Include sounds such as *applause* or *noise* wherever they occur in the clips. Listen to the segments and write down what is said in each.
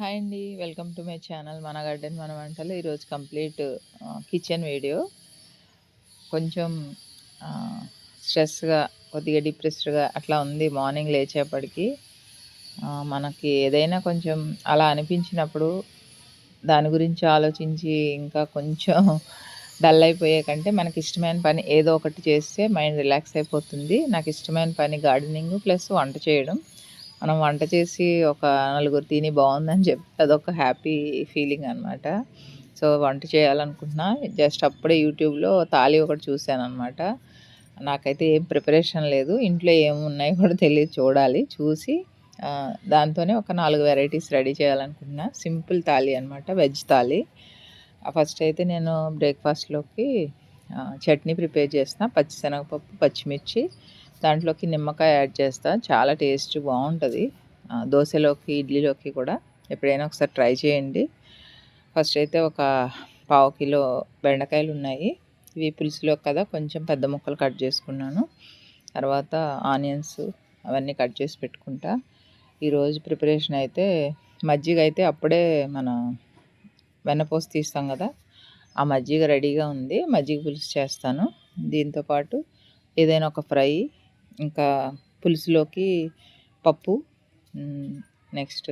Hi అండి. Welcome to my channel మన garden మన వంటలు. ఈరోజు కంప్లీట్ కిచెన్ వీడియో. కొంచెం స్ట్రెస్గా కొద్దిగా డిప్రెస్డ్గా అట్లా ఉంది మార్నింగ్ లేచేపటికి. మనకి ఏదైనా కొంచెం అలా అనిపించినప్పుడు దాని గురించి ఆలోచించి ఇంకా కొంచెం డల్ అయిపోయే కంటే మనకి ఇష్టమైన పని ఏదో ఒకటి చేస్తే మైండ్ రిలాక్స్ అయిపోతుంది. నాకు ఇష్టమైన పని గార్డెనింగ్ ప్లస్ వంట చేయడం. మనం వంట చేసి ఒక నలుగురు తిని బాగుందని చెప్పి అదొక హ్యాపీ ఫీలింగ్ అనమాట సో వంట చేయాలనుకుంటున్నా. జస్ట్ అప్పుడే యూట్యూబ్లో తాళి ఒకటి చూశాను అనమాట నాకైతే ఏం ప్రిపరేషన్ లేదు. ఇంట్లో ఏమున్నాయో కూడా తెలియదు చూడాలి చూసి దాంతోనే ఒక నాలుగు వెరైటీస్ రెడీ చేయాలనుకుంటున్నా. సింపుల్ తాళి అనమాట వెజ్ తాళి. ఫస్ట్ అయితే నేను బ్రేక్ఫాస్ట్లోకి చట్నీ ప్రిపేర్ చేసిన పచ్చిశనగపప్పు పచ్చిమిర్చి దాంట్లోకి నిమ్మకాయ యాడ్ చేస్తా. చాలా టేస్ట్ బాగుంటుంది. దోశలోకి ఇడ్లీలోకి కూడా ఎప్పుడైనా ఒకసారి ట్రై చేయండి. ఫస్ట్ అయితే ఒక పావు కిలో బెండకాయలు ఉన్నాయి. ఇవి పులుసులో కదా కొంచెం పెద్ద ముక్కలు కట్ చేసుకున్నాను. తర్వాత ఆనియన్స్ అవన్నీ కట్ చేసి పెట్టుకుంటా. ఈరోజు ప్రిపరేషన్ అయితే మజ్జిగ అయితే అప్పుడే మన వెన్నపోసి తీస్తాం కదా ఆ మజ్జిగ రెడీగా ఉంది. మజ్జిగ పులుసు చేస్తాను. దీంతోపాటు ఏదైనా ఒక ఫ్రై ఇంకా పులుసులోకి పప్పు నెక్స్ట్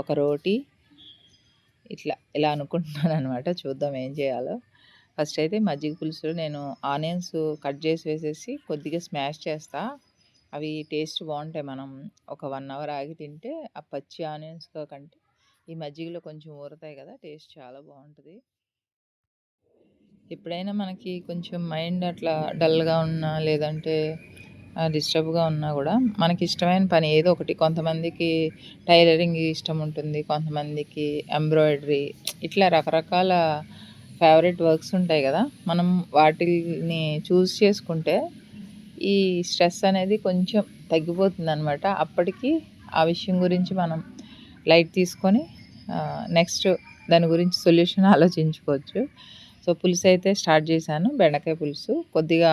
ఒక రోటీ. ఇట్లా ఇలా అనుకుంటున్నాను అనమాట చూద్దాం ఏం చేయాలో. ఫస్ట్ అయితే మజ్జిగ పులుసులో నేను ఆనియన్స్ కట్ చేసి వేసేసి కొద్దిగా స్మాష్ చేస్తా. అవి టేస్ట్ బాగుంటాయి మనం. ఒక వన్ అవర్ ఆగి తింటే ఆ పచ్చి ఆనియన్స్ కంటే ఈ మజ్జిగలో కొంచెం ఊరతాయి కదా టేస్ట్ చాలా బాగుంటుంది. ఎప్పుడైనా మనకి కొంచెం మైండ్ అట్లా డల్గా ఉన్నా లేదంటే డిస్టర్బ్గా ఉన్నా కూడా మనకి ఇష్టమైన పని ఏదో ఒకటి. కొంతమందికి టైలరింగ్ ఇష్టం ఉంటుంది కొంతమందికి ఎంబ్రాయిడరీ ఇట్లా రకరకాల ఫేవరెట్ వర్క్స్ ఉంటాయి కదా. మనం వాటిని చూస్ చేసుకుంటే ఈ స్ట్రెస్ అనేది కొంచెం తగ్గిపోతుంది అనమాట అప్పటికి ఆ విషయం గురించి మనం లైట్ తీసుకొని నెక్స్ట్ దాని గురించి సొల్యూషన్ *laughs* ఆలోచించుకోవచ్చు. సో పులుసు అయితే స్టార్ట్ చేశాను. బెండకాయ పులుసు కొద్దిగా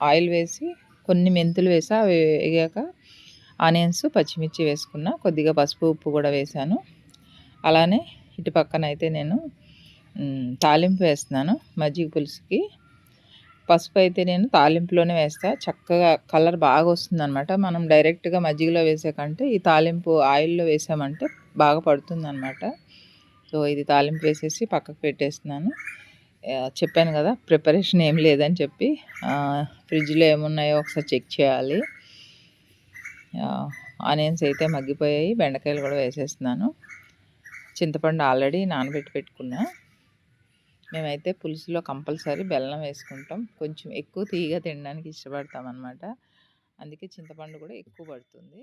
ఆయిల్ వేసి కొన్ని మెంతులు వేసా అవి వేగాక ఆనియన్స్ పచ్చిమిర్చి వేసుకున్న కొద్దిగా పసుపు ఉప్పు కూడా వేసాను. అలానే ఇటు పక్కన అయితే నేను తాలింపు వేస్తున్నాను మజ్జిగ పులుసుకి. పసుపు అయితే నేను తాలింపులోనే వేస్తా. చక్కగా కలర్ బాగా వస్తుందన్నమాట. మనం డైరెక్ట్గా మజ్జిగలో వేసాకంటే ఈ తాలింపు ఆయిల్లో వేసామంటే బాగా పడుతుందనమాట సో ఇది తాలింపు వేసేసి పక్కకు పెట్టేస్తున్నాను. చెప్పాను కదా ప్రిపరేషన్ ఏం లేదని చెప్పి ఫ్రిడ్జ్లో ఏమున్నాయో ఒకసారి చెక్ చేయాలి. ఆనియన్స్ అయితే మగ్గిపోయాయి బెండకాయలు కూడా వేసేస్తున్నాను. చింతపండు ఆల్రెడీ నానబెట్టి పెట్టుకున్నా. మేమైతే పులుసులో కంపల్సరీ బెల్లం వేసుకుంటాం. కొంచెం ఎక్కువ తీగ తినడానికి ఇష్టపడతాం అనమాట అందుకే చింతపండు కూడా ఎక్కువ పడుతుంది.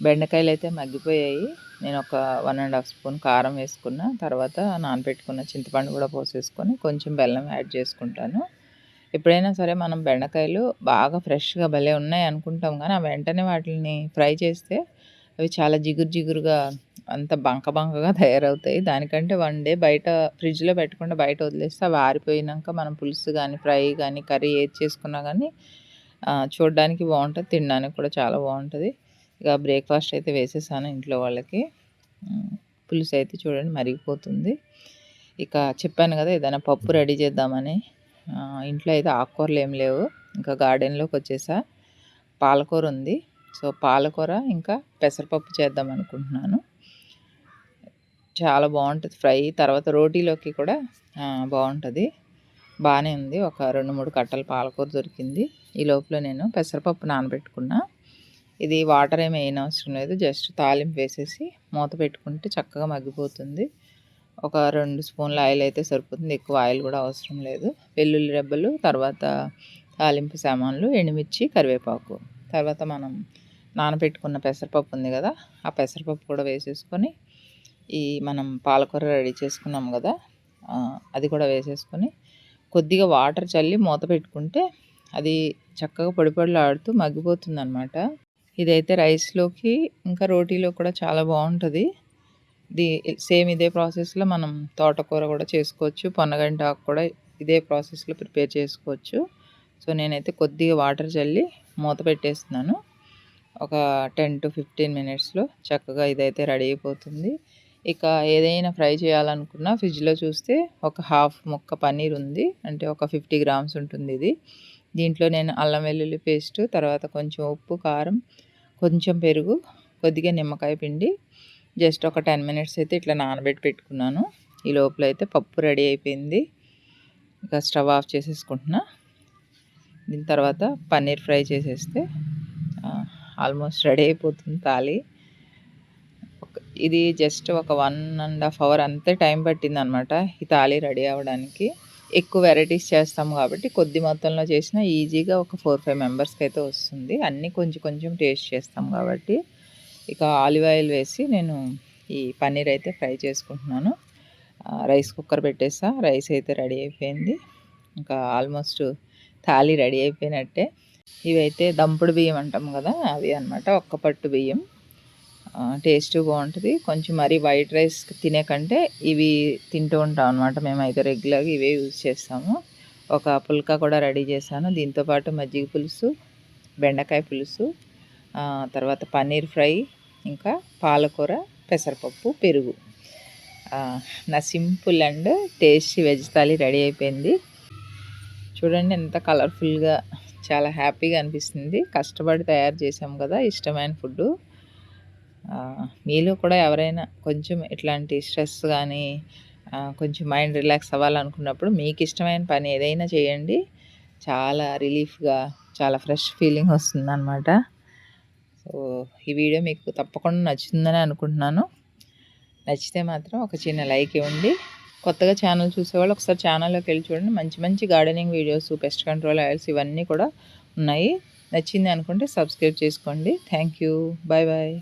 బెండకాయలు అయితే మగ్గిపోయాయి. నేను ఒక వన్ అండ్ హాఫ్ స్పూన్ కారం వేసుకున్న. తర్వాత నానబెట్టుకున్న చింతపండు కూడా పోసేసుకొని కొంచెం బెల్లం యాడ్ చేసుకుంటాను. ఎప్పుడైనా సరే మనం బెండకాయలు బాగా ఫ్రెష్గా భలే ఉన్నాయి అనుకుంటాం కానీ ఆ వెంటనే వాటిని ఫ్రై చేస్తే అవి చాలా జిగురు జిగురుగా అంత బంక బంకగా తయారవుతాయి. దానికంటే వన్ డే బయట ఫ్రిడ్జ్లో పెట్టకుండా బయట వదిలేస్తే అవి ఆరిపోయినాక మనం పులుసు కానీ ఫ్రై కానీ కర్రీ ఏది చేసుకున్నా కానీ చూడడానికి బాగుంటుంది తినడానికి కూడా చాలా బాగుంటుంది. ఇక బ్రేక్ఫాస్ట్ అయితే వేసేసాను ఇంట్లో వాళ్ళకి. పులుసు అయితే చూడండి మరిగిపోతుంది. ఇక చెప్పాను కదా ఏదైనా పప్పు రెడీ చేద్దామని. ఇంట్లో అయితే ఆకుకూరలు ఏం లేవు. ఇంకా గార్డెన్లోకి వచ్చేసా. పాలకూర ఉంది. సో పాలకూర ఇంకా పెసరపప్పు చేద్దాం అనుకుంటున్నాను. చాలా బాగుంటుంది. ఫ్రై తర్వాత రోటీలోకి కూడా బాగుంటుంది. బాగానే ఉంది. ఒక రెండు మూడు కట్టలు పాలకూర దొరికింది. ఈ లోపల నేను పెసరపప్పు నానబెట్టుకున్నా. ఇది వాటర్ ఏమి వేయని అవసరం లేదు. జస్ట్ తాలింపు వేసేసి మూత పెట్టుకుంటే చక్కగా మగ్గిపోతుంది. ఒక రెండు స్పూన్ల ఆయిల్ అయితే సరిపోతుంది. ఎక్కువ ఆయిల్ కూడా అవసరం లేదు. వెల్లుల్లి రెబ్బలు తర్వాత తాలింపు సామాన్లు ఎండుమిర్చి కరివేపాకు. తర్వాత మనం నానబెట్టుకున్న పెసరపప్పు ఉంది కదా ఆ పెసరపప్పు కూడా వేసేసుకొని ఈ మనం పాలకూర రెడీ చేసుకున్నాం కదా అది కూడా వేసేసుకొని కొద్దిగా వాటర్ చల్లి మూత పెట్టుకుంటే అది చక్కగా పొడి పొడిలాడుతూ మగ్గిపోతుంది అనమాట ఇదైతే రైస్లోకి ఇంకా రోటీలో కూడా చాలా బాగుంటుంది ది సేమ్ ఇదే ప్రాసెస్లో మనం తోటకూర కూడా చేసుకోవచ్చు పొన్నగంటి ఆకు కూడా ఇదే ప్రాసెస్లో ప్రిపేర్ చేసుకోవచ్చు. సో నేనైతే కొద్దిగా వాటర్ చల్లి మూత పెట్టేస్తున్నాను. ఒక టెన్ టు ఫిఫ్టీన్ మినిట్స్లో చక్కగా ఇదైతే రెడీ అయిపోతుంది. ఇక ఏదైనా ఫ్రై చేయాలనుకున్నా ఫ్రిడ్జ్లో చూస్తే ఒక హాఫ్ ముక్క పన్నీర్ ఉంది అంటే ఒక ఫిఫ్టీ గ్రామ్స్ ఉంటుంది ఇది. దీంట్లో నేను అల్లం వెల్లుల్లి పేస్ట్ తర్వాత కొంచెం ఉప్పు కారం కొంచెం పెరుగు కొద్దిగా నిమ్మకాయ పిండి జస్ట్ ఒక టెన్ మినిట్స్ అయితే ఇట్లా నానబెట్టి పెట్టుకున్నాను. ఈ లోపల అయితే పప్పు రెడీ అయిపోయింది. ఇంకా స్టవ్ ఆఫ్ చేసేసుకుంటున్నా. దీని తర్వాత పన్నీర్ ఫ్రై చేసేస్తే ఆల్మోస్ట్ రెడీ అయిపోతుంది తాలి. ఇది జస్ట్ ఒక వన్ అండ్ హాఫ్ అవర్ అంతే టైం పట్టింది అనమాట ఈ తాళి రెడీ అవ్వడానికి. ఎక్కువ వెరైటీస్ చేస్తాము కాబట్టి కొద్ది మొత్తంలో చేసినా ఈజీగా ఒక ఫోర్ ఫైవ్ మెంబర్స్కి అయితే వస్తుంది. అన్నీ కొంచెం కొంచెం టేస్ట్ చేస్తాం కాబట్టి ఇక ఆలివ్ ఆయిల్ వేసి నేను ఈ పన్నీర్ అయితే ఫ్రై చేసుకుంటున్నాను. రైస్ కుక్కర్ పెట్టేసా రైస్ అయితే రెడీ అయిపోయింది. ఇంకా ఆల్మోస్ట్ థాలీ రెడీ అయిపోయినట్టే. ఇవైతే దంపుడు బియ్యం అంటాం కదా అవి అనమాట ఒక్క పట్టు బియ్యం. టేస్ట్ బాగుంటుంది. కొంచెం మరీ వైట్ రైస్ తినే కంటే ఇవి తింటూ ఉంటాం అనమాట మేమైతే రెగ్యులర్గా ఇవే యూజ్ చేస్తాము. ఒక పుల్కా కూడా రెడీ చేశాను. దీంతోపాటు మజ్జిగ పులుసు బెండకాయ పులుసు తర్వాత పన్నీర్ ఫ్రై ఇంకా పాలకూర పెసరపప్పు పెరుగు. నా simple and tasty veg thali ready అయిపోయింది. చూడండి ఎంత కలర్ఫుల్గా చాలా హ్యాపీగా అనిపిస్తుంది. కష్టపడి తయారు చేసాం కదా ఇష్టమైన ఫుడ్డు. మీలో కూడా ఎవరైనా కొంచెం ఇట్లాంటి స్ట్రెస్ కానీ కొంచెం మైండ్ రిలాక్స్ అవ్వాలనుకున్నప్పుడు మీకు ఇష్టమైన పని ఏదైనా చేయండి. చాలా రిలీఫ్గా చాలా ఫ్రెష్ ఫీలింగ్ వస్తుందన్నమాట. సో ఈ వీడియో మీకు తప్పకుండా నచ్చుతుందని అనుకుంటున్నాను. నచ్చితే మాత్రం ఒక చిన్న లైక్ ఇవ్వండి. కొత్తగా ఛానల్ చూసేవాళ్ళు ఒకసారి ఛానల్లోకి వెళ్ళి చూడండి. మంచి మంచి gardening videos pest control oils ఇవన్నీ కూడా ఉన్నాయి. నచ్చింది అనుకుంటే సబ్స్క్రైబ్ చేసుకోండి. Thank you bye bye